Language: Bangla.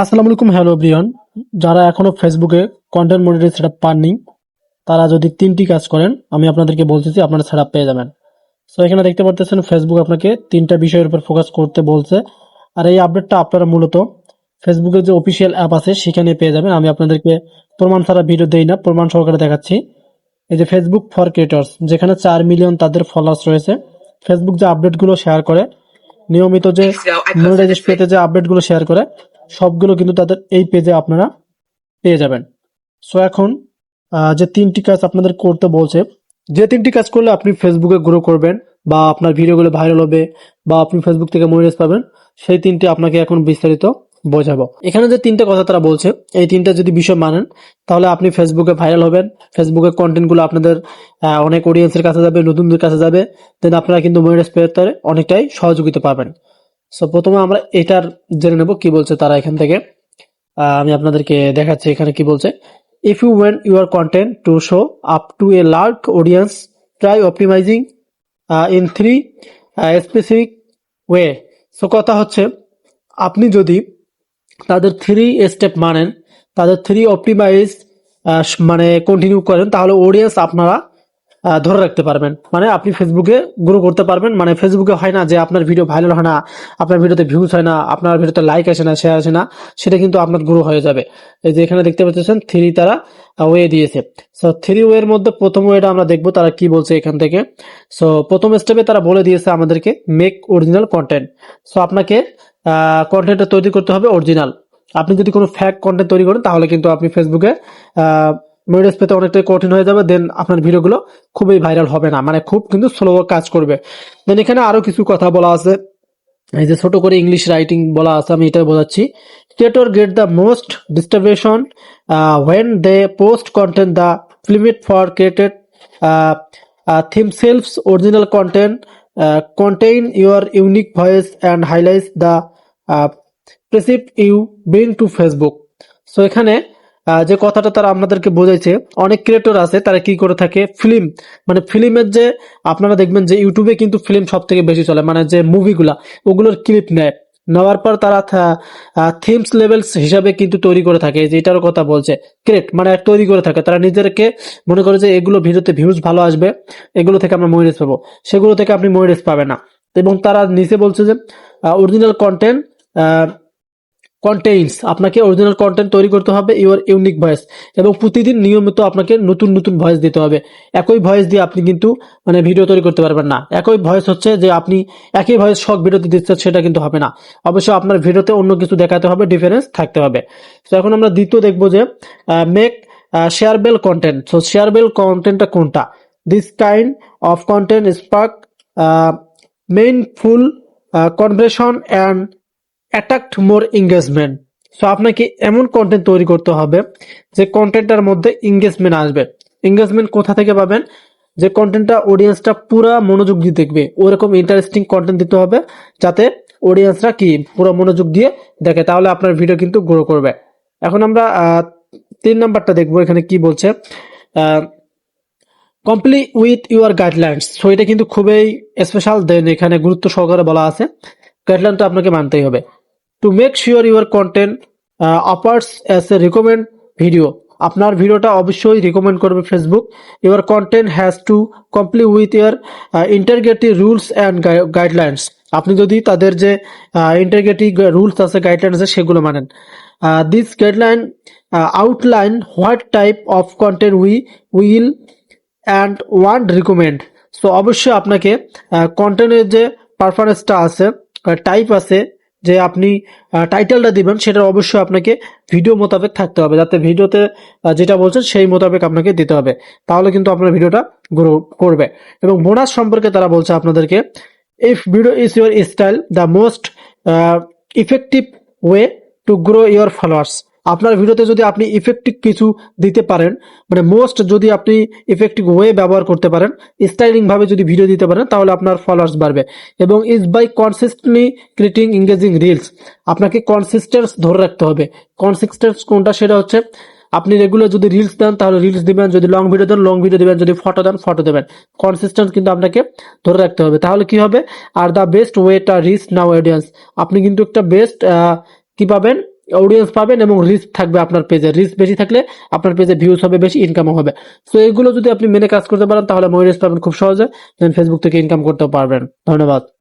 আসসালামু আলাইকুম হ্যালো ব্রিয়ন যারা এখনও ফেসবুকে কন্টেন্ট মনিটর সেট আপ পাননি তারা যদি তিনটি কাজ করেন আমি আপনাদেরকে বলতেছি আপনারা সেট পেয়ে যাবেন। সো এখানে দেখতে পারতেছেন ফেসবুক আপনাকে তিনটা বিষয়ের উপর ফোকাস করতে বলছে। আর এই আপডেটটা আপনারা মূলত ফেসবুকের যে অফিসিয়াল অ্যাপ আছে সেখানে পেয়ে যাবেন। আমি আপনাদেরকে প্রমাণ ছাড়া ভিডিও দেই না প্রমাণ সহকারে দেখাচ্ছি। এই যে ফেসবুক ফর ক্রিয়েটর্স যেখানে চার মিলিয়ন তাদের ফলোয়ার্স রয়েছে। ফেসবুক যে আপডেটগুলো শেয়ার করে নিয়মিত যে মনিটাইজেশন পেতে যে আপডেটগুলো শেয়ার করে সবগুলো কিন্তু তাদের এই পেজে আপনারা পেয়ে যাবেন। সো এখন যে তিনটি কাজ আপনাদের করতে বলছে, যে তিনটি কাজ করলে আপনি ফেসবুকে গ্রো করবেন বা আপনার ভিডিওগুলো ভাইরাল হবে বা আপনি ফেসবুক থেকে মনিটাইজ পাবেন, সেই তিনটি আপনাকে এখন বিস্তারিত বোঝাবো। এখানে যে তিনটে কথা তারা বলছে, এই তিনটা যদি বিষয় মানেন, তাহলে আপনি ফেসবুকে ভাইরাল হবেন ফেসবুকের কন্টেন্টগুলো আপনাদের অনেক অডিয়েন্সের কাছে যাবে, নতুনদের কাছে যাবে দেন আপনারা কিন্তু মনিটাইজ পেতে অনেকটাই সহযোগিতা পাবেন। সো প্রথমে আমরা এটার জেনে নেব কি বলছে তারা এখান থেকে। আমি আপনাদেরকে দেখাচ্ছি এখানে কি বলছে। If you want your content to show up to a large audience try optimizing in three specific way so কথা হচ্ছে, আপনি যদি তাদের থ্রি স্টেপ মানেন, তাদের থ্রি অপটিমাইজ মানে কন্টিনিউ করেন, তাহলে অডিয়েন্স আপনারা ধরে রাখতে পারবেন। মানে আপনি ফেসবুকে গ্রো করতে পারবেন। মানে ফেসবুকে হয় না যে আপনার ভিডিও ভাইরাল হয় না, আপনার ভিডিওতে ভিউজ হয় না, আপনার ভিডিওতে লাইক আসে না শেয়ার আসে না, সেটা কিন্তু আপনার গ্রো হয়ে যাবে। এই যে এখানে দেখতে পাচ্ছেন থ্রি তারা ওয়ে দিয়েছে। সো থ্রি ওয়ের মধ্যে প্রথম ওয়েটা আমরা দেখব তারা কি বলছে এখান থেকে। সো প্রথম স্টেপে তারা বলে দিয়েছে আমাদেরকে মেক অরিজিনাল কন্টেন্ট সো আপনাকে কন্টেন্টটা তৈরি করতে হবে অরিজিনাল আপনি যদি কোনো ফ্যাক কন্টেন্ট তৈরি করেন, তাহলে কিন্তু আপনি ফেসবুকে মনিটাইজ পেতে অনেকটাই কঠিন হয়ে যাবে দেন আপনার ভিডিওগুলো খুবই ভাইরাল হবে না। মানে খুব কিন্তু স্লো কাজ করবে। দেন এখানে আরও কিছু কথা বলা আছে। এই যে ছোট করে ইংলিশ রাইটিং বলা আছে আমি এটা বোঝাচ্ছি। Creator get the most distribution when they post content the limit for created themselves original content contain your unique voice and highlights the uh, you you to Facebook so এখানে যে কথাটা তারা আপনাদেরকে বোঝাইছে, অনেক ক্রিয়েটর আছে, তারা কি করে থাকে ফিল্ম মানে ফিল্মের যে, আপনারা দেখবেন যে ইউটিউবে কিন্তু ফিল্ম সব থেকে বেশি চলে মানে যে মুভিগুলা ওগুলোর ক্লিপ নেয়। নেওয়ার পর তারা থিমস লেভেলস হিসাবে কিন্তু তৈরি করে থাকে যে এটারও কথা বলছে। ক্রিয়েট মানে তৈরি করে থাকে। তারা নিজেদেরকে মনে করে যে এগুলো ভিডিওতে ভিউজ ভালো আসবে, এগুলো থেকে আমরা মনিটাইজ পাবো। সেগুলো থেকে আপনি মনিটাইজ পাবেন না। এবং তারা নিচে বলছে যে অরিজিনাল কন্টেন্ট কন্টেইনস আপনাকে অরিজিনাল কন্টেন্ট তৈরি করতে হবে ইউর ইউনিক ভয়েস এবং প্রতিদিন নিয়মিত আপনাকে নতুন নতুন ভয়েস দিতে হবে। একই ভয়েস দিয়ে আপনি কিন্তু মানে ভিডিও তৈরি করতে পারবেন না। একই ভয়েস হচ্ছে যে আপনি একই ভয়েস শখ ভিডিওতে দিচ্ছেন সেটা কিন্তু হবে না। অবশ্যই আপনার ভিডিওতে অন্য কিছু দেখাতে হবে ডিফারেন্স থাকতে হবে। তো এখন আমরা দ্বিতীয় দেখব যে make shareable content so shareable কন্টেন্টটা কোনটা? This kind of content spark meaningful conversation and attract more engagement so আপনাকে এমন কন্টেন্ট তৈরি করতে হবে যে কন্টেন্টটার মধ্যে এঙ্গেজমেন্ট আসবে। এঙ্গেজমেন্ট কোথা থেকে পাবেন? যে কন্টেন্টটা অডিয়েন্সটা পুরা মনোযোগ দিয়ে দেখবে। ওরকম ইন্টারেস্টিং কন্টেন্ট দিতে হবে যাতে অডিয়েন্সরা কি পুরো মনোযোগ দিয়ে দেখে। তাহলে আপনার ভিডিও কিন্তু গ্রো করবে। এখন আমরা তিন নাম্বারটা দেখব এখানে কি বলছে। Complete with your guidelines so এটা কিন্তু খুবই স্পেশাল দেন। এখানে গুরুত্ব সহকারে বলা আছে। গাইডলাইনটা আপনাকে মানতেই হবে। To make sure your content offers as a recommend video আপনার ভিডিওটা অবশ্যই রিকমেন্ড করবে Facebook your content has to comply with your integrity rules and guidelines আপনি যদি তাদের যে ইন্টারগেটিভ রুলস আছে গাইডলাইন আছে, সেগুলো মানেন। This guideline outline what type of content we will and want recommend so অবশ্যই আপনাকে কন্টেন্টের যে পারফরমেন্সটা আছে টাইপ আছে যে আপনি টাইটেলটা দিবেন সেটা অবশ্যই আপনাকে ভিডিও মোতাবেক থাকতে হবে। যাতে ভিডিওতে যেটা বলছেন, সেই মোতাবেক আপনাকে দিতে হবে। তাহলে কিন্তু আপনার ভিডিওটা গ্রো করবে। এবং বোনাস সম্পর্কে তারা বলছে আপনাদেরকে if video is your style the most effective way to grow your followers আপনার ভিডিওতে যদি আপনি ইফেক্টিভ কিছু দিতে পারেন মানে মোস্ট যদি আপনি ইফেক্টিভ ওয়ে ব্যবহার করতে পারেন স্টাইলিং ভাবে যদি ভিডিও দিতে পারেন, তাহলে আপনার ফলোয়ার্স বাড়বে। এবং is by consistently creating engaging reels আপনাকে কনসিস্টেন্স ধরে রাখতে হবে। কনসিস্টেন্স কোনটা? সেটা হচ্ছে, আপনি রেগুলার যদি রিলস দেন, তাহলে রিলস দিবেন, যদি লং ভিডিও দেন লং ভিডিও দিবেন, যদি ফটো দেন ফটো দেবেন। কনসিস্টেন্স কিন্তু আপনাকে ধরে রাখতে হবে। তাহলে কি হবে? আর দ্য বেস্ট ওয়েটা রিচ নাও অডিয়েন্স আপনি কিন্তু একটা বেস্ট কি পাবেন? অডিয়েন্স পাবেন এবং রিস্ক থাকবে আপনার পেজে রিস্ক বেশি থাকলে আপনার পেজে ভিউজ হবে, বেশি ইনকামও হবে। সো এগুলো যদি আপনি মেনে কাজ করতে পারেন, তাহলে মনিটাইজ পাবেন খুব সহজে। ফেসবুক থেকে ইনকাম করতে পারবেন। ধন্যবাদ।